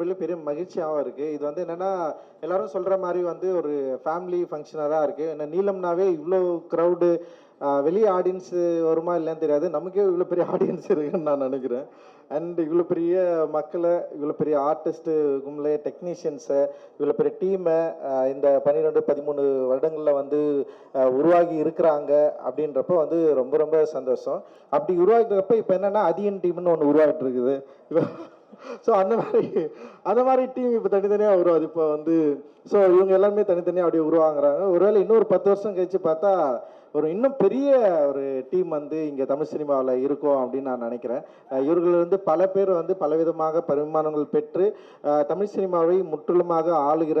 உண்மையிலே பெரிய மகிழ்ச்சியாகவும் இருக்குது இது வந்து என்னென்னா எல்லாரும் சொல்கிற மாதிரி வந்து ஒரு ஃபேமிலி ஃபங்க்ஷனாக தான் இருக்குது என்ன நீளம்னாவே இவ்வளோ க்ரௌடு வெளியே ஆடியன்ஸ் வருமா இல்லைன்னு தெரியாது. நமக்கே இவ்வளோ பெரிய ஆடியன்ஸ் இருக்குன்னு நான் நினைக்கிறேன். அண்ட் இவ்வளோ பெரிய மக்களை இவ்வளோ பெரிய ஆர்டிஸ்ட்டு கும்பலே டெக்னீஷியன்ஸை இவ்வளோ பெரிய டீமை இந்த பன்னிரெண்டு பதிமூணு வருடங்களில் வந்து உருவாகி இருக்கிறாங்க அப்படின்றப்ப வந்து ரொம்ப ரொம்ப சந்தோஷம். அப்படி உருவாக்கிறப்ப இப்போ என்னென்னா அதியன் டீம்னு ஒன்று உருவாகிட்டு இருக்குது. ஸோ அந்த மாதிரி அந்த மாதிரி டீம் இப்போ தனித்தனியாக உருவாது. இப்போ வந்து ஸோ இவங்க எல்லாருமே தனித்தனியாக அப்படியே உருவாங்குறாங்க. ஒருவேளை இன்னொரு பத்து வருஷம் கழிச்சு பார்த்தா ஒரு இன்னும் பெரிய ஒரு டீம் வந்து இங்கே தமிழ் சினிமாவில் இருக்கும் அப்படின்னு நான் நினைக்கிறேன். இவர்கள் வந்து பல பேர் வந்து பலவிதமாக பரிமாணங்கள் பெற்று தமிழ் சினிமாவை முற்றிலுமாக ஆளுகிற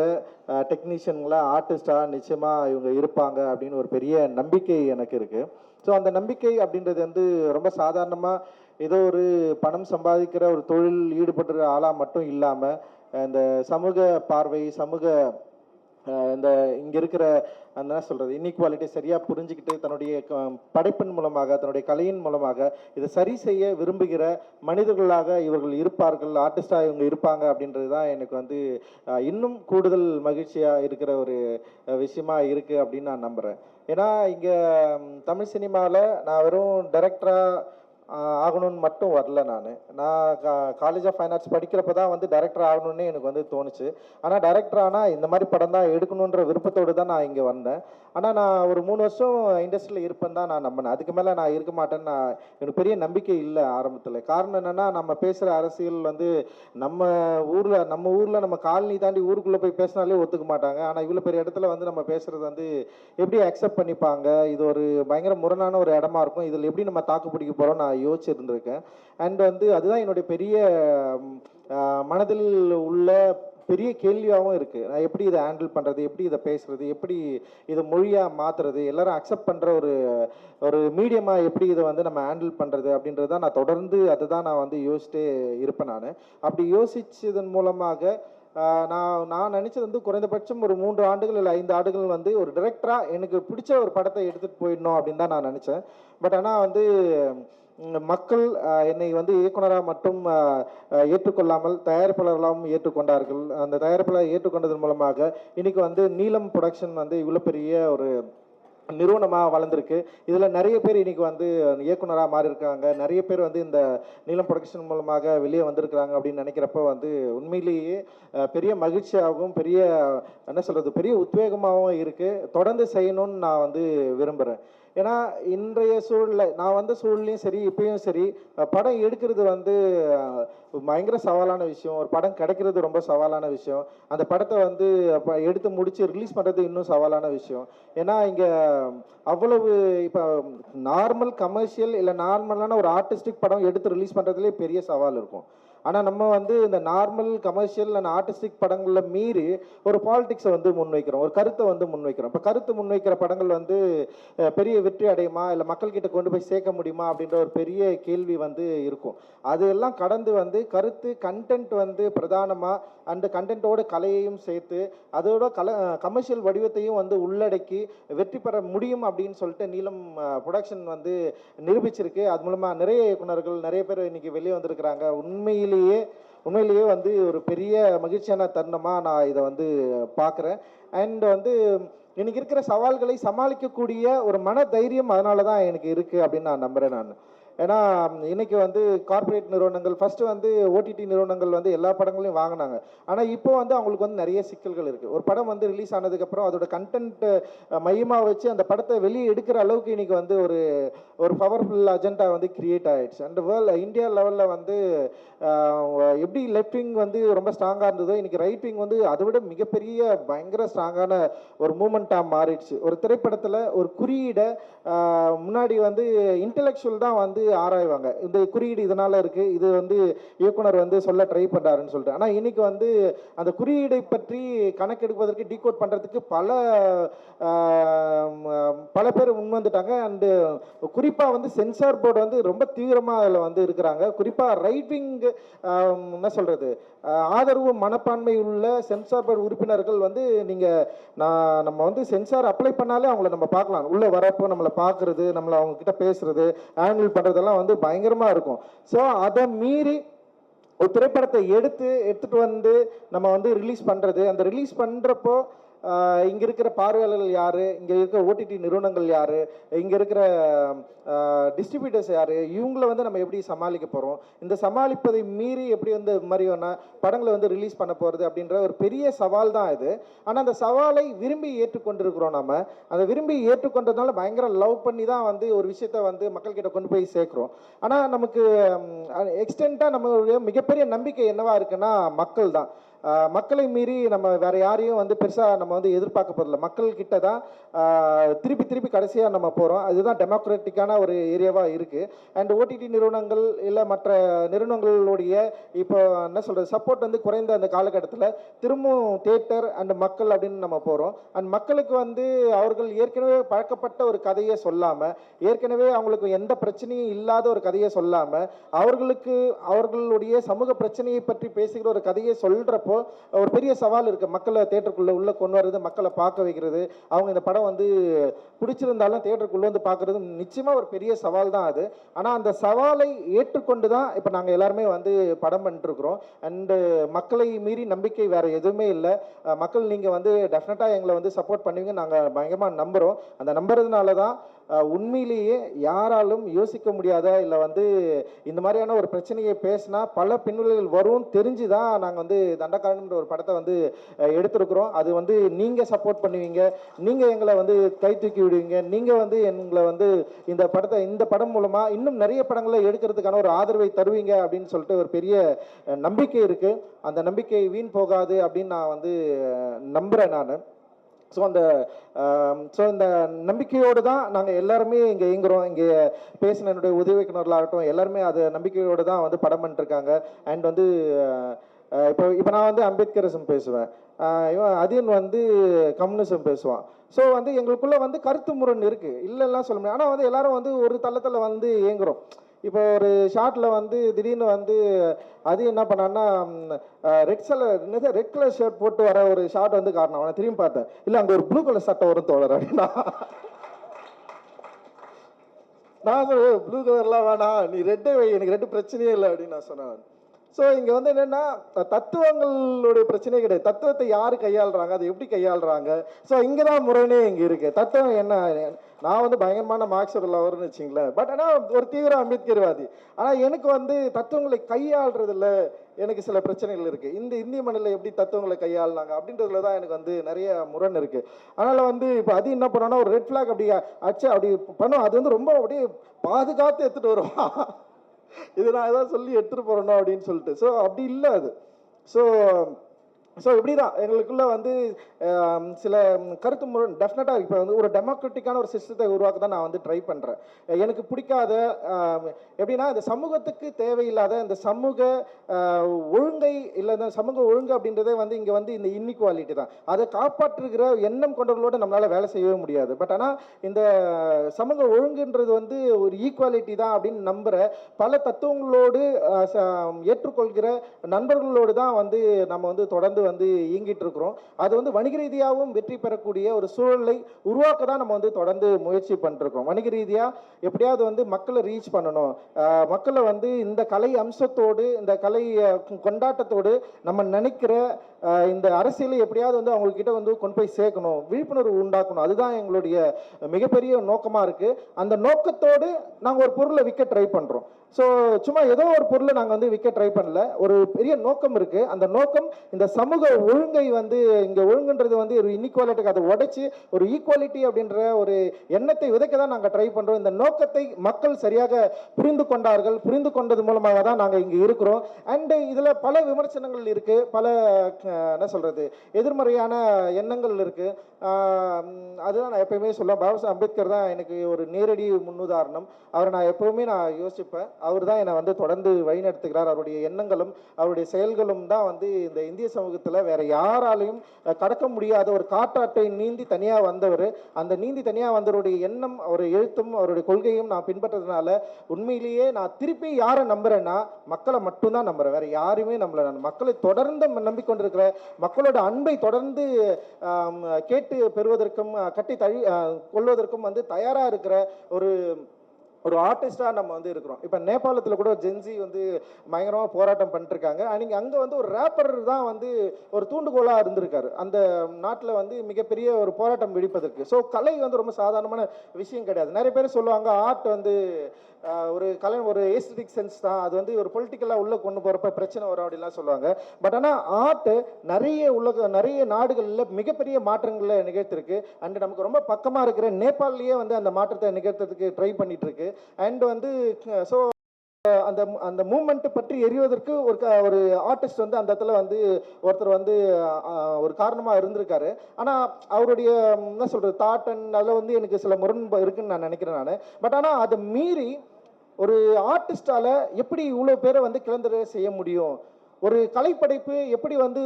டெக்னீஷியன்களாக ஆர்டிஸ்டாக நிச்சயமாக இவங்க இருப்பாங்க அப்படின்னு ஒரு பெரிய நம்பிக்கை எனக்கு இருக்குது ஸோ அந்த நம்பிக்கை அப்படின்றது வந்து ரொம்ப சாதாரணமாக ஏதோ ஒரு பணம் சம்பாதிக்கிற ஒரு தொழில் ஈடுபடுற ஆளாக மட்டும் இல்லாமல் இந்த சமூக பார்வை சமூக இந்த இங்கே இருக்கிற அந்த என்ன சொல்கிறது இன்இக்வாலிட்டி சரியாக புரிஞ்சுக்கிட்டு தன்னுடைய க- படைப்பின் மூலமாக தன்னுடைய கலையின் மூலமாக இதை சரி செய்ய விரும்புகிற மனிதர்களாக இவர்கள் இருப்பார்கள் ஆர்டிஸ்டாக இவங்க இருப்பாங்க அப்படின்றது தான் எனக்கு வந்து இன்னும் கூடுதல் மகிழ்ச்சியாக இருக்கிற ஒரு விஷயமா இருக்குது அப்படின்னு நான் நம்புகிறேன் ஏன்னா இங்கே தமிழ் சினிமாவில் நான் வெறும் டைரக்டராக ஆகணும்னு மட்டும் வரல நான். நான் காலேஜ் ஆஃப் ஃபைன் ஆர்ட்ஸ் படிக்கிறப்ப தான் வந்து டேரக்டர் ஆகணும்னு எனக்கு வந்து தோணுச்சு. ஆனால் டேரக்டர் ஆனால் இந்த மாதிரி படம் தான் எடுக்கணுன்ற விருப்பத்தோடு தான் நான் இங்கே வந்தேன். ஆனால் நான் ஒரு மூணு வருஷம் இண்டஸ்ட்ரியில் இருப்பேன் தான் நான் நம்பினேன். அதுக்கு மேலே நான் இருக்க மாட்டேன்னு நான் எனக்கு பெரிய நம்பிக்கை இல்லை ஆரம்பத்தில். காரணம் என்னென்னா நம்ம பேசுகிற அரசியல் வந்து நம்ம ஊரில் நம்ம ஊரில் நம்ம காலனி தாண்டி ஊருக்குள்ளே போய் பேசினாலே ஒத்துக்க மாட்டாங்க. ஆனால் இவ்வளோ பெரிய இடத்துல வந்து நம்ம பேசுகிறது வந்து எப்படி அக்செப்ட் பண்ணிப்பாங்க? இது ஒரு பயங்கர முரணான ஒரு இடமா இருக்கும். இதில் எப்படி நம்ம தாக்கு பிடிக்க போகிறோம் நான் யோசிச்சிருந்திருக்கேன். அண்ட் வந்து அதுதான் என்னுடைய பெரிய மனதில் உள்ள பெரிய கேள்வியாகவும் இருக்குது நான் எப்படி இதை ஹேண்டில் பண்ணுறது எப்படி இதை பேசுறது எப்படி இதை மொழியாக மாற்றுறது எல்லாரும் அக்செப்ட் பண்ணுற ஒரு ஒரு மீடியமாக எப்படி இதை வந்து நம்ம ஹேண்டில் பண்ணுறது அப்படின்றது தான் நான் தொடர்ந்து அதுதான் நான் வந்து யோசிச்சுட்டே இருப்பேன் நான். அப்படி யோசிச்சதன் மூலமாக நான் நான் நினச்சது வந்து குறைந்தபட்சம் ஒரு மூன்று ஆண்டுகள் இல்லை ஐந்து ஆண்டுகள் வந்து ஒரு டிரெக்டராக எனக்கு பிடிச்ச ஒரு படத்தை எடுத்துகிட்டு போயிடணும் அப்படின்னு தான் நான் நினச்சேன். பட் ஆனால் வந்து மக்கள் என்னை வந்து இயக்குனராக மட்டும் ஏற்றுக்கொள்ளாமல் தயாரிப்பாளர்களாகவும் ஏற்றுக்கொண்டார்கள். அந்த தயாரிப்பாளர் ஏற்றுக்கொண்டதன் மூலமாக இன்னைக்கு வந்து நீலம் ப்ரொடக்ஷன் வந்து இவ்வளோ பெரிய ஒரு நிறுவனமாக வளர்ந்துருக்கு. இதில் நிறைய பேர் இன்னைக்கு வந்து இயக்குனராக மாறி இருக்காங்க நிறைய பேர் வந்து இந்த நீலம் ப்ரொடக்ஷன் மூலமாக வெளியே வந்திருக்கிறாங்க அப்படின்னு நினைக்கிறப்ப வந்து உண்மையிலேயே பெரிய மகிழ்ச்சியாகவும் பெரிய என்ன சொல்கிறது பெரிய உத்வேகமாகவும் இருக்குது தொடர்ந்து செய்யணும்னு நான் வந்து விரும்புகிறேன் ஏன்னா இன்றைய சூழலில் நான் வந்த சூழ்நிலையும் சரி இப்பயும் சரி படம் எடுக்கிறது வந்து பயங்கர சவாலான விஷயம். ஒரு படம் கிடைக்கிறது ரொம்ப சவாலான விஷயம். அந்த படத்தை வந்து எடுத்து முடித்து ரிலீஸ் பண்ணுறது இன்னும் சவாலான விஷயம். ஏன்னா இங்கே அவ்வளவு இப்போ நார்மல் கமர்ஷியல் இல்லை நார்மலான ஒரு ஆர்டிஸ்டிக் படம் எடுத்து ரிலீஸ் பண்ணுறதுலேயே பெரிய சவால் இருக்கும். ஆனால் நம்ம வந்து இந்த நார்மல் கமர்ஷியல் அண்ட் ஆர்டிஸ்டிக் படங்களில் மீறி ஒரு பாலிடிக்ஸை வந்து முன்வைக்கிறோம். ஒரு கருத்தை வந்து முன்வைக்கிறோம். இப்போ கருத்து முன்வைக்கிற படங்கள் வந்து பெரிய வெற்றி அடையுமா? இல்லை மக்கள்கிட்ட கொண்டு போய் சேர்க்க முடியுமா? அப்படின்ற ஒரு பெரிய கேள்வி வந்து இருக்கும். அதெல்லாம் கடந்து வந்து கருத்து கண்டென்ட் வந்து பிரதானமாக அந்த கண்டென்ட்டோட கலையையும் சேர்த்து அதோட கல கமர்ஷியல் வடிவத்தையும் வந்து உள்ளடக்கி வெற்றி பெற முடியும் அப்படின்னு சொல்லிட்டு நீலம் ப்ரொடக்ஷன் வந்து நிரூபிச்சிருக்கு. அது மூலமாக நிறைய இயக்குனர்கள் நிறைய பேர் இன்னைக்கு வெளியே வந்திருக்கிறாங்க. உண்மையிலேயே உண்மையிலேயே வந்து ஒரு பெரிய மகிழ்ச்சியான தருணமாக நான் இதை வந்து பார்க்குறேன். அண்ட் வந்து இன்னைக்கு இருக்கிற சவால்களை சமாளிக்கக்கூடிய ஒரு மன தைரியம் அதனால தான் எனக்கு இருக்குது அப்படின்னு நான் நம்புகிறேன் நான். ஏன்னா இன்னைக்கு வந்து கார்ப்பரேட் நிறுவனங்கள் ஃபர்ஸ்ட் வந்து ஓடிடி நிறுவனங்கள் வந்து எல்லா படங்களையும் வாங்கினாங்க. ஆனால் இப்போ வந்து அவங்களுக்கு வந்து நிறைய சிக்கல்கள் இருக்குது ஒரு படம் வந்து ரிலீஸ் ஆனதுக்கப்புறம் அதோட கண்டென்ட் மையமாக வச்சு அந்த படத்தை வெளியே எடுக்கிற அளவுக்கு இன்னைக்கு வந்து ஒரு ஒரு பவர்ஃபுல் அஜெண்டா வந்து கிரியேட் ஆயிடுச்சு. அண்ட் வேர்ல்ட் இந்தியா லெவலில் வந்து எப்படி லெஃப்ட் விங் வந்து ரொம்ப ஸ்ட்ராங்காக இருந்ததோ இன்னைக்கு ரைட் விங் வந்து அதை விட மிகப்பெரிய பயங்கர ஸ்ட்ராங்கான ஒரு மூமெண்ட்டாக மாறிடுச்சு. ஒரு திரைப்படத்தில் ஒரு குறியீடை முன்னாடி வந்து இன்டெலெக்சுவல் தான் வந்து ஆராய்வாங்க. இந்த குறியீடு இதனால இருக்கு. இது வந்து இயக்குனர் வந்து சொல்ல ட்ரை பண்றாருன்னு சொல்லிட்டு. ஆனால் இன்னைக்கு வந்து அந்த குறியீடை பற்றி கணக்கெடுப்பதற்கு டீகோட் பண்றதுக்கு பல பல பேர் முன் வந்துட்டாங்க. அண்டு குறிப்பாக வந்து சென்சார் போர்டு வந்து ரொம்ப தீவிரமாக அதில் வந்து இருக்கிறாங்க. குறிப்பாக ரைட்விங் என்ன சொல்றது? ஆதரவு மனப்பான்மை உள்ள சென்சார் போர்டு உறுப்பினர்கள் வந்து நீங்கள் நான் நம்ம வந்து சென்சார் அப்ளை பண்ணாலே அவங்கள நம்ம பார்க்கலாம். உள்ளே வரப்போ நம்மளை பார்க்குறது நம்மளை அவங்க கிட்ட பேசுறது ஹேண்டில் பண்ணுறதெல்லாம் வந்து பயங்கரமாக இருக்கும். ஸோ அதை மீறி ஒரு திரைப்படத்தை எடுத்து எடுத்துட்டு வந்து நம்ம வந்து ரிலீஸ் பண்றது. அந்த ரிலீஸ் பண்றப்போ இங்கே இருக்கிற பார்வையாளர்கள் யார்? இங்கே இருக்கிற ஓடிடி நிறுவனங்கள் யார்? இங்கே இருக்கிற டிஸ்ட்ரிபியூட்டர்ஸ் யார்? இவங்கள வந்து நம்ம எப்படி சமாளிக்க போகிறோம் இந்த சமாளிப்பதை மீறி எப்படி வந்து மாதிரியான படங்களை வந்து ரிலீஸ் பண்ண போகிறது அப்படின்ற ஒரு பெரிய சவால் தான் இது. ஆனால் அந்த சவாலை விரும்பி ஏற்றுக்கொண்டிருக்கிறோம் நம்ம அதை விரும்பி ஏற்றுக்கொண்டதுனால பயங்கர லவ் பண்ணி தான் வந்து ஒரு விஷயத்த வந்து மக்கள்கிட்ட கொண்டு போய் சேர்க்குறோம். ஆனால் நமக்கு எக்ஸ்டெண்ட்டாக நம்மளுடைய மிகப்பெரிய நம்பிக்கை என்னவாக இருக்குன்னா மக்கள் தான். மக்களை மீறி நம்ம வேற யாரையும் வந்து பெருசாக நம்ம வந்து எதிர்பார்க்க போறதில்ல. மக்கள்கிட்ட தான் திருப்பி திருப்பி கடைசியாக நம்ம போகிறோம் அதுதான் டெமோக்ராட்டிக்கான ஒரு ஏரியாவாக இருக்குது அண்ட் ஓடிடி நிறுவனங்கள் இல்லை மற்ற நிறுவனங்களுடைய இப்போ என்ன சொல்கிறது சப்போர்ட் வந்து குறைந்த அந்த காலகட்டத்தில் திரும்பவும் தியேட்டர் அண்ட் மக்கள் அப்படின்னு நம்ம போகிறோம் அண்ட் மக்களுக்கு வந்து அவர்கள் ஏற்கனவே பழக்கப்பட்ட ஒரு கதையை சொல்லாமல் ஏற்கனவே அவங்களுக்கு எந்த பிரச்சனையும் இல்லாத ஒரு கதையை சொல்லாமல் அவர்களுக்கு அவர்களுடைய சமூக பிரச்சனையை பற்றி பேசுகிற ஒரு கதையை சொல்கிறப்போ சொல்றப்போ ஒரு பெரிய சவால் இருக்குது மக்களை தேட்டருக்குள்ளே உள்ளே கொண்டு வர்றது மக்களை பார்க்க வைக்கிறது. அவங்க இந்த படம் வந்து பிடிச்சிருந்தாலும் தேட்டருக்குள்ளே வந்து பார்க்குறது நிச்சயமாக ஒரு பெரிய சவால் தான் அது. ஆனால் அந்த சவாலை ஏற்றுக்கொண்டு தான் இப்போ நாங்கள் எல்லாருமே வந்து படம் பண்ணிட்டுருக்குறோம். அண்டு மக்களை மீறி நம்பிக்கை வேறு எதுவுமே இல்லை. மக்கள் நீங்கள் வந்து டெஃபினட்டாக எங்களை வந்து சப்போர்ட் பண்ணுவீங்க நாங்கள் பயங்கரமாக நம்புகிறோம் அந்த நம்புறதுனால தான் உண்மையிலேயே யாராலும் யோசிக்க முடியாத? இல்லை வந்து இந்த மாதிரியான ஒரு பிரச்சனையை பேசினா பல பின்விளைகள் வரும் தெரிஞ்சு தான் நாங்கள் வந்து தண்டக்காரன்ற ஒரு படத்தை வந்து எடுத்திருக்கிறோம். அது வந்து நீங்கள் சப்போர்ட் பண்ணுவீங்க. நீங்கள் எங்களை வந்து கை தூக்கி விடுவீங்க. நீங்கள் வந்து எங்களை வந்து இந்த படத்தை இந்த படம் மூலமாக இன்னும் நிறைய படங்களை எடுக்கிறதுக்கான ஒரு ஆதரவை தருவீங்க அப்படின்னு சொல்லிட்டு ஒரு பெரிய நம்பிக்கை இருக்குது அந்த நம்பிக்கை வீண் போகாது அப்படின்னு நான் வந்து நம்புகிறேன் நான். ஸோ அந்த um, ஸோ இந்த நம்பிக்கையோடு தான் நாங்கள் எல்லாருமே இங்கே இயங்குறோம். இங்கே பேசின என்னுடைய உதவிக்கிணர்களாகட்டும் எல்லாருமே அது நம்பிக்கையோடு தான் வந்து படம் பண்ணிருக்காங்க. அண்ட் வந்து இப்போ இப்போ நான் வந்து அம்பேத்கரிசம் பேசுவேன். இவன் அதியன் வந்து கம்யூனிசம் பேசுவான். ஸோ வந்து எங்களுக்குள்ளே வந்து கருத்து முரண் இருக்குது இல்லைலாம் சொல்ல முடியாது. ஆனால் வந்து எல்லாரும் வந்து ஒரு தளத்தில் வந்து இயங்குகிறோம் இப்போ ஒரு ஷார்ட்ல வந்து திடீர்னு வந்து அது என்ன பண்ணான்னா ரெட் கலர் என்னது ரெட் கலர் ஷர்ட் போட்டு வர ஒரு ஷார்ட் வந்து காரணம் அவனை திரும்பி பார்த்தேன். இல்லை அங்கே ஒரு ப்ளூ கலர் சட்டை வரும் தோழர் அப்படின்னா. நான் ப்ளூ கலர்லாம் வேணாம். நீ ரெட்டே வை. எனக்கு ரெட்டு பிரச்சனையே இல்லை. அப்படின்னு நான் சொன்னேன். ஸோ இங்கே வந்து என்னென்னா தத்துவங்களுடைய பிரச்சனை கிடையாது. தத்துவத்தை யார் கையாளுறாங்க? அதை எப்படி கையாளுறாங்க? ஸோ இங்கே தான் முரணே இங்கே இருக்குது தத்துவம் என்ன? நான் வந்து பயங்கரமான மார்க்ஸ் லவர்னு வச்சிங்களேன். பட் ஆனால் ஒரு தீவிர அம்பேத்கர்வாதி. ஆனால் எனக்கு வந்து தத்துவங்களை கையாளுறதுல எனக்கு சில பிரச்சனைகள் இருக்குது இந்த இந்திய மண்ணில் எப்படி தத்துவங்களை கையாளுனாங்க? அப்படின்றதுல தான் எனக்கு வந்து நிறைய முரண் இருக்குது அதனால் வந்து இப்போ அது என்ன பண்ணோன்னா ஒரு ரெட் ஃப்ளாக் அப்படி அச்சு அப்படி பண்ணும். அது வந்து ரொம்ப அப்படியே பாதுகாத்து எடுத்துகிட்டு வருவான் இதை நான் ஏதாவது சொல்லி எடுத்துட்டு போகிறேன்னா அப்படின்னு சொல்லிட்டு. ஸோ அப்படி இல்லை அது. ஸோ ஸோ இப்படி தான் எங்களுக்குள்ள வந்து சில கருத்து முரண் டெஃபினட்டாக இப்போ வந்து ஒரு டெமோக்ரட்டிக்கான ஒரு சிஸ்டத்தை உருவாக்க தான் நான் வந்து ட்ரை பண்ணுறேன் எனக்கு பிடிக்காத எப்படின்னா இந்த சமூகத்துக்கு தேவையில்லாத இந்த சமூக ஒழுங்கை இல்லை இந்த சமூக ஒழுங்கு அப்படின்றதே வந்து இங்கே வந்து இந்த இன்இக்வாலிட்டி தான். அதை காப்பாற்றுகிற எண்ணம் கொண்டவர்களோடு நம்மளால் வேலை செய்யவே முடியாது. பட் ஆனால் இந்த சமூக ஒழுங்குன்றது வந்து ஒரு ஈக்குவாலிட்டி தான் அப்படின்னு நம்புகிற பல தத்துவங்களோடு ச- ஏற்றுக்கொள்கிற நண்பர்களோடு தான் வந்து நம்ம வந்து தொடர்ந்து வந்து இயங்கிட்டு இருக்கிறோம் அது வந்து வணிக ரீதியாகவும் வெற்றி பெறக்கூடிய ஒரு சூழலை உருவாக்க தான் நம்ம வந்து தொடர்ந்து முயற்சி பண்ணிருக்கோம் வணிக ரீதியாக எப்படியாவது வந்து மக்களை ரீச் பண்ணணும். மக்களை வந்து இந்த கலை அம்சத்தோடு இந்த கலை கொண்டாட்டத்தோடு நம்ம நினைக்கிற இந்த அரசியலை எப்படியாவது வந்து அவங்க கிட்ட வந்து கொண்டு போய் சேர்க்கணும் விழிப்புணர்வு உண்டாக்கணும். அதுதான் எங்களுடைய மிகப்பெரிய நோக்கமாக இருக்குது அந்த நோக்கத்தோடு நாங்கள் ஒரு பொருளை விற்க ட்ரை பண்ணுறோம் ஸோ சும்மா ஏதோ ஒரு பொருளை நாங்கள் வந்து விற்க ட்ரை பண்ணல. ஒரு பெரிய நோக்கம் இருக்குது அந்த நோக்கம் இந்த சமூக ஒழுங்கை வந்து இங்கே ஒழுங்குன்றது வந்து ஒரு இன்இக்வாலிட்டிக்கு அதை உடைச்சி ஒரு ஈக்குவாலிட்டி அப்படின்ற ஒரு எண்ணத்தை விதைக்க தான் நாங்கள் ட்ரை பண்ணுறோம் இந்த நோக்கத்தை மக்கள் சரியாக புரிந்து கொண்டார்கள். புரிந்து கொண்டது மூலமாக தான் நாங்கள் இங்கே இருக்கிறோம். அண்டு இதில் பல விமர்சனங்கள் இருக்குது பல என்ன சொல்கிறது எதிர்மறையான எண்ணங்கள் இருக்குது அதுதான் நான் எப்பயுமே சொல்லுவேன். பாபா சாஹ் அம்பேத்கர் தான் எனக்கு ஒரு நேரடி முன்னுதாரணம். அவரை நான் எப்பவுமே நான் யோசிப்பேன். அவர் தான் என்னை வந்து தொடர்ந்து வழிநடத்துகிறார். அவருடைய எண்ணங்களும் அவருடைய செயல்களும் தான் வந்து இந்த இந்திய சமூகத்தில் வேற யாராலையும் கடக்க முடியாத ஒரு காற்றாட்டை நீந்தி தனியாக வந்தவர். அந்த நீந்தி தனியாக வந்தவருடைய எண்ணம் அவர் எழுத்தும் அவருடைய கொள்கையும் நான் பின்பற்றதுனால உண்மையிலேயே நான் திருப்பி யாரை நம்புறேன்னா மக்களை மட்டும்தான் நம்புறேன். வேற யாருமே நம்மளை நான். மக்களை தொடர்ந்து நம்பிக்கொண்டிருக்கிற மக்களோட அன்பை தொடர்ந்து கேட்டு பெறுவதற்கும் கட்டி தழி கொள்வதற்கும் வந்து தயாராக இருக்கிற ஒரு ஒரு ஆர்டிஸ்டாக நம்ம வந்து இருக்கிறோம். இப்போ நேபாளத்தில் கூட ஜென்சி வந்து பயங்கரமாக போராட்டம் பண்ணிட்டுருக்காங்க அன்றைக்கி அங்கே வந்து ஒரு ரேப்பர் தான் வந்து ஒரு தூண்டுகோலாக இருந்திருக்காரு. அந்த நாட்டில் வந்து மிகப்பெரிய ஒரு போராட்டம் வெடிப்பதற்கு. ஸோ கலை வந்து ரொம்ப சாதாரணமான விஷயம் கிடையாது. நிறைய பேர் சொல்லுவாங்க ஆர்ட் வந்து ஒரு கலை ஒரு ஏஸ்தட்டிக் சென்ஸ் தான். அது வந்து ஒரு பொலிட்டிக்கலாக உள்ளே கொண்டு போகிறப்ப பிரச்சனை வரும் அப்படிலாம் சொல்லுவாங்க. பட் ஆனால் ஆர்ட்டு நிறைய உலக நிறைய நாடுகளில் மிகப்பெரிய மாற்றங்களை நிகழ்த்திருக்கு. அண்ட் நமக்கு ரொம்ப பக்கமாக இருக்கிற நேபாளிலேயே வந்து அந்த மாற்றத்தை நிகழ்த்துறதுக்கு ட்ரை பண்ணிகிட்ருக்கு அண்ட் வந்து ஸோ அந்த அந்த மூமெண்ட் பற்றி எரிவதற்கு ஒரு க- ஒரு ஆர்டிஸ்ட் வந்து அந்த இடத்துல வந்து ஒருத்தர் வந்து ஒரு காரணமாக இருந்திருக்காரு. ஆனால் அவருடைய என்ன சொல்கிறது தாட் அண்ட் அதில் வந்து எனக்கு சில முரண்பு இருக்குன்னு நான் நினைக்கிறேன் நான். பட் ஆனால் அதை மீறி ஒரு ஆர்டிஸ்டால எப்படி இவ்வளோ பேரை வந்து கிளந்தர செய்ய முடியும்? ஒரு கலைப்படைப்பு எப்படி வந்து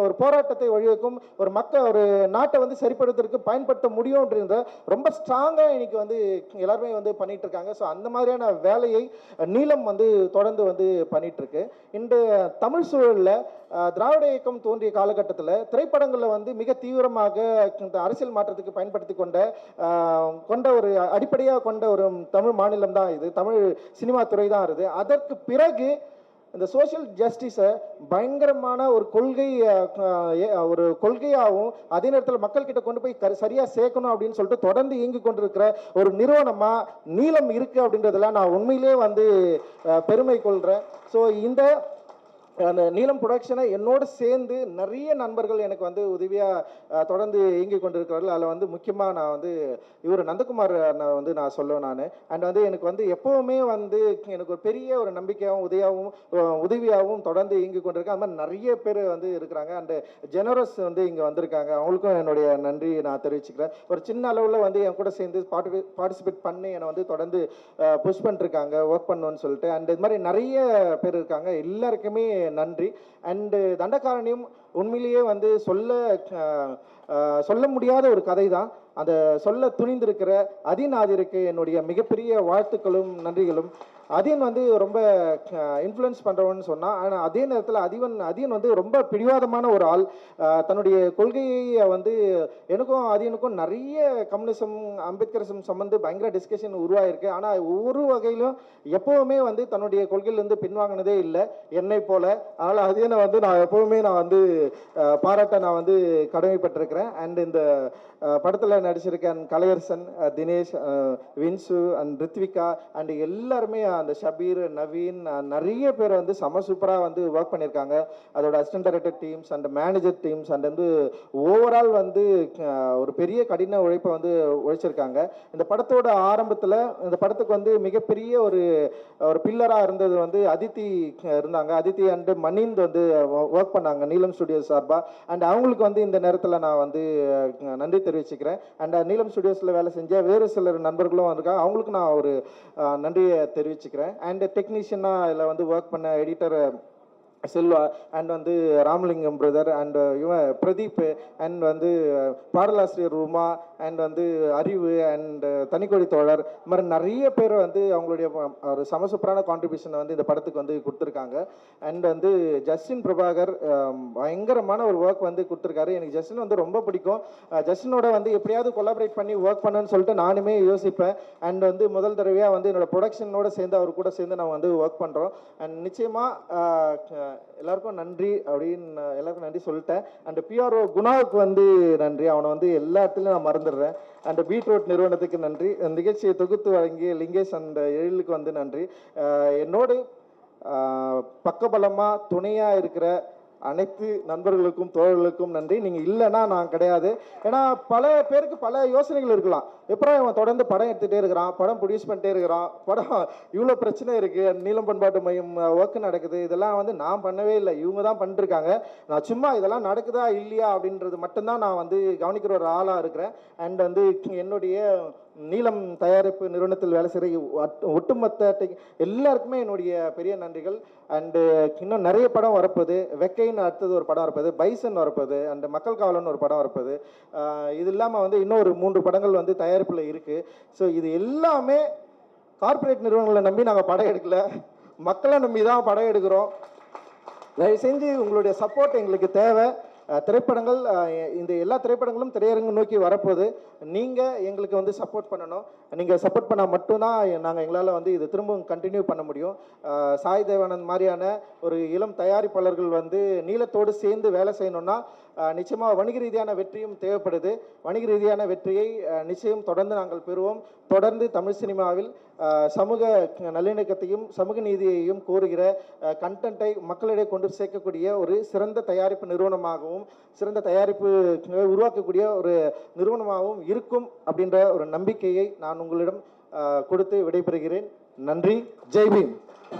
ஒரு போராட்டத்தை வழிவகுக்கும் ஒரு மக்கள் ஒரு நாட்டை வந்து சரிப்படுத்துறதுக்கு பயன்படுத்த முடியும்ன்றத ரொம்ப ஸ்ட்ராங்காக இன்னைக்கு வந்து எல்லாருமே வந்து பண்ணிட்டு இருக்காங்க ஸோ அந்த மாதிரியான வேலையை நீளம் வந்து தொடர்ந்து வந்து பண்ணிட்டு இருக்கு இந்த தமிழ் சூழலில் திராவிட இயக்கம் தோன்றிய காலகட்டத்தில் திரைப்படங்களில் வந்து மிக தீவிரமாக இந்த அரசியல் மாற்றத்துக்கு பயன்படுத்தி கொண்ட கொண்ட ஒரு அடிப்படையாக கொண்ட ஒரு தமிழ் மாநிலம் தான் இது. தமிழ் சினிமா துறை தான் இருக்குது அதற்கு பிறகு இந்த சோஷியல் ஜஸ்டிஸை பயங்கரமான ஒரு கொள்கை ஒரு கொள்கையாகவும் அதே நேரத்தில் மக்கள்கிட்ட கொண்டு போய் சரியாக சேர்க்கணும் அப்படின்னு சொல்லிட்டு தொடர்ந்து இயங்கி கொண்டிருக்கிற ஒரு நிறுவனமாக நீளம் இருக்குது அப்படின்றதுல நான் உண்மையிலேயே வந்து பெருமை கொள்கிறேன் ஸோ இந்த அந்த நீலம் ப்ரொடக்ஷனை என்னோடு சேர்ந்து நிறைய நண்பர்கள் எனக்கு வந்து உதவியாக தொடர்ந்து இயங்கி கொண்டிருக்கிறார்கள். அதில் வந்து முக்கியமாக நான் வந்து இவர் நந்தகுமார் அண்ணா வந்து நான் சொல்லுவேன் நான். அண்ட் வந்து எனக்கு வந்து எப்போவுமே வந்து எனக்கு ஒரு பெரிய ஒரு நம்பிக்கையாகவும் உதவியாகவும் உதவியாகவும் தொடர்ந்து இயங்கி கொண்டிருக்கேன். அது மாதிரி நிறைய பேர் வந்து இருக்கிறாங்க. அண்டு ஜெனரஸ் வந்து இங்கே வந்திருக்காங்க. அவங்களுக்கும் என்னுடைய நன்றி நான் தெரிவிச்சுக்கிறேன். ஒரு சின்ன அளவில் வந்து என் கூட சேர்ந்து பார்ட்டிசிபேட் பண்ணி என்னை வந்து தொடர்ந்து புஷ் பண்ணிருக்காங்க ஒர்க் பண்ணணும்னு சொல்லிட்டு. அண்ட் இது மாதிரி நிறைய பேர் இருக்காங்க. எல்லாருக்குமே நன்றி. அண்டு தண்டக்காரணியும் உண்மையிலேயே வந்து சொல்ல சொல்ல முடியாத ஒரு கதை தான் அந்த சொல்ல துணிந்திருக்கிற அதிநாதிருக்கு என்னுடைய மிகப்பெரிய வாழ்த்துக்களும் நன்றிகளும். அதீன் வந்து ரொம்ப இன்ஃப்ளூயன்ஸ் பண்ணுறவன்னு சொன்னால் ஆனால் அதே நேரத்தில் அதிவன் அதீன் வந்து ரொம்ப பிடிவாதமான ஒரு ஆள். தன்னுடைய கொள்கையை வந்து எனக்கும் அதீனுக்கும் நிறைய கம்யூனிசம் அம்பேத்கரிசம் சம்மந்து பயங்கர டிஸ்கஷன் உருவாயிருக்கு. ஆனால் ஒவ்வொரு வகையிலும் எப்போவுமே வந்து தன்னுடைய கொள்கையிலேருந்து பின்வாங்கினதே இல்லை என்னை போல. அதனால் அதீனை வந்து நான் எப்போவுமே நான் வந்து பாராட்ட நான் வந்து கடமைப்பட்டிருக்கிறேன். அண்ட் இந்த படத்தில் நடிச்சிருக்கேன். கலையரசன் தினேஷ் வின்சு அண்ட் ரித்விகா அண்ட் எல்லாருமே அந்த ஷபீர் நவீன் நிறைய பேர் வந்து செம சூப்பராக வந்து ஒர்க் பண்ணியிருக்காங்க. அதோட assistant director teams and manager teams and வந்து ஓவரால் வந்து ஒரு பெரிய கடின உழைப்பை வந்து உழைச்சிருக்காங்க இந்த படத்தோட ஆரம்பத்தில் இந்த படத்துக்கு வந்து மிகப்பெரிய ஒரு ஒரு பில்லராக இருந்தது வந்து அதித்தி இருந்தாங்க. அதித்தி அண்டு மணிந்த் வந்து ஒர்க் பண்ணாங்க நீலம் ஸ்டுடியோ சார்பாக அண்ட் அவங்களுக்கு வந்து இந்த நேரத்தில் நான் வந்து நன்றி தெரிவிச்சுக்கிறேன். அண்ட் நீலம் ஸ்டுடியோஸில் வேலை செஞ்ச வேறு சிலர் நண்பர்களும் இருக்காங்க அவங்களுக்கு நான் ஒரு நன்றியை தெரிவிச்சுக்கிறேன். அண்ட் டெக்னீஷியனாக இதில் வந்து ஒர்க் பண்ண எடிட்டர் செல்வா அண்ட் வந்து ராமலிங்கம் பிரதர் அண்ட் uh, இவன் பிரதீப் அண்ட் வந்து பாடலாசிரியர் உமா அண்ட் வந்து அறிவு அண்ட் uh, தனிக்கொடி தோழர் இது மாதிரி நிறைய பேர் வந்து அவங்களுடைய ஒரு சமசூப்பரான கான்ட்ரிபியூஷனை வந்து இந்த படத்துக்கு வந்து கொடுத்துருக்காங்க. அண்ட் வந்து ஜஸ்டின் பிரபாகர் um, பயங்கரமான ஒரு ஒர்க் வந்து கொடுத்துருக்காரு. எனக்கு ஜஸ்டின் வந்து ரொம்ப பிடிக்கும். ஜஸ்டினோட வந்து எப்படியாவது கொலாபரேட் பண்ணி ஒர்க் பண்ணணும்னு சொல்லிட்டு நானுமே யோசிப்பேன். அண்ட் வந்து முதல் தடவையாக வந்து என்னோட ப்ரொடக்ஷனோட சேர்ந்து அவர் கூட சேர்ந்து நான் வந்து ஒர்க் பண்ணுறோம் அண்ட் நிச்சயமாக எல்லாருக்கும் நன்றி அப்படின்னு எல்லாருக்கும் நன்றி சொல்லிட்டேன். அண்ட் பிஆர்ஓ குணாவுக்கு வந்து நன்றி. அவனை வந்து எல்லா இடத்துலையும் நான் வந்துடுறேன். அண்ட் பீட்ரூட் நிறுவனத்துக்கு நன்றி. நிகழ்ச்சியை தொகுத்து வழங்கிய லிங்கேஷ் அந்த எழிலுக்கு வந்து நன்றி. என்னோடு பக்கபலமாக துணையாக இருக்கிற அனைத்து நண்பர்களுக்கும் தோழர்களுக்கும் நன்றி. நீங்கள் இல்லைன்னா நான் கிடையாது. ஏன்னா பல பேருக்கு பல யோசனைகள் இருக்கலாம். எப்படா இவன் தொடர்ந்து படம் எடுத்துகிட்டே இருக்கிறான் படம் ப்ரொடியூஸ் பண்ணிட்டே இருக்கிறான் படம் இவ்வளோ பிரச்சனை இருக்குது நீளம் பண்பாட்டு மையம் ஒர்க் நடக்குது இதெல்லாம் வந்து நான் பண்ணவே இல்லை. இவங்க தான் பண்ணிருக்காங்க. நான் சும்மா இதெல்லாம் நடக்குதா இல்லையா அப்படின்றது மட்டும்தான் நான் வந்து கவனிக்கிற ஒரு ஆளாக இருக்கிறேன். அண்ட் வந்து என்னுடைய நீலம் தயாரிப்பு நிறுவனத்தில் வேலை செய்கிற ஒட்டுமொத்த எல்லாருக்குமே என்னுடைய பெரிய நன்றிகள். அண்டு இன்னும் நிறைய படம் வரப்போது வெக்கைன்னு அடுத்தது ஒரு படம் வரப்போகுது. பைசன் வரப்போது அண்டு மக்கள் காவலன் ஒரு படம் வரப்போகுது. இது இல்லாமல் வந்து இன்னும் ஒரு மூன்று படங்கள் வந்து தயாரிப்பில் இருக்குது ஸோ இது எல்லாமே கார்ப்பரேட் நிறுவனங்களை நம்பி நாங்கள் படம் எடுக்கல. மக்களை நம்பி தான் படம் எடுக்கிறோம். தயவு செஞ்சு உங்களுடைய சப்போர்ட் எங்களுக்கு தேவை. திரைப்படங்கள் இந்த எல்லா திரைப்படங்களும் திரையரங்கு நோக்கி வரப்போகுது. நீங்கள் எங்களுக்கு வந்து சப்போர்ட் பண்ணணும். நீங்கள் சப்போர்ட் பண்ணால் மட்டும்தான் நாங்கள் எங்களால் வந்து இது திரும்பவும் கண்டினியூ பண்ண முடியும். சாய் தேவானந்த் மாதிரியான ஒரு இளம் தயாரிப்பாளர்கள் வந்து நீளத்தோடு சேர்ந்து வேலை செய்யணும்னா நிச்சயமாக வணிக ரீதியான வெற்றியும் தேவைப்படுது. வணிக ரீதியான வெற்றியை நிச்சயம் தொடர்ந்து நாங்கள் பெறுவோம். தொடர்ந்து தமிழ் சினிமாவில் சமூக நல்லிணக்கத்தையும் சமூக நீதியையும் கோருகிற கண்டென்ட்டை மக்களிடையே கொண்டு சேர்க்கக்கூடிய ஒரு சிறந்த தயாரிப்பு நிறுவனமாகவும் சிறந்த தயாரிப்பு உருவாக்கக்கூடிய ஒரு நிறுவனமாகவும் இருக்கும் அப்படின்ற ஒரு நம்பிக்கையை நான் உங்களிடம் கொடுத்து விடைபெறுகிறேன். நன்றி. ஜெய்பீம்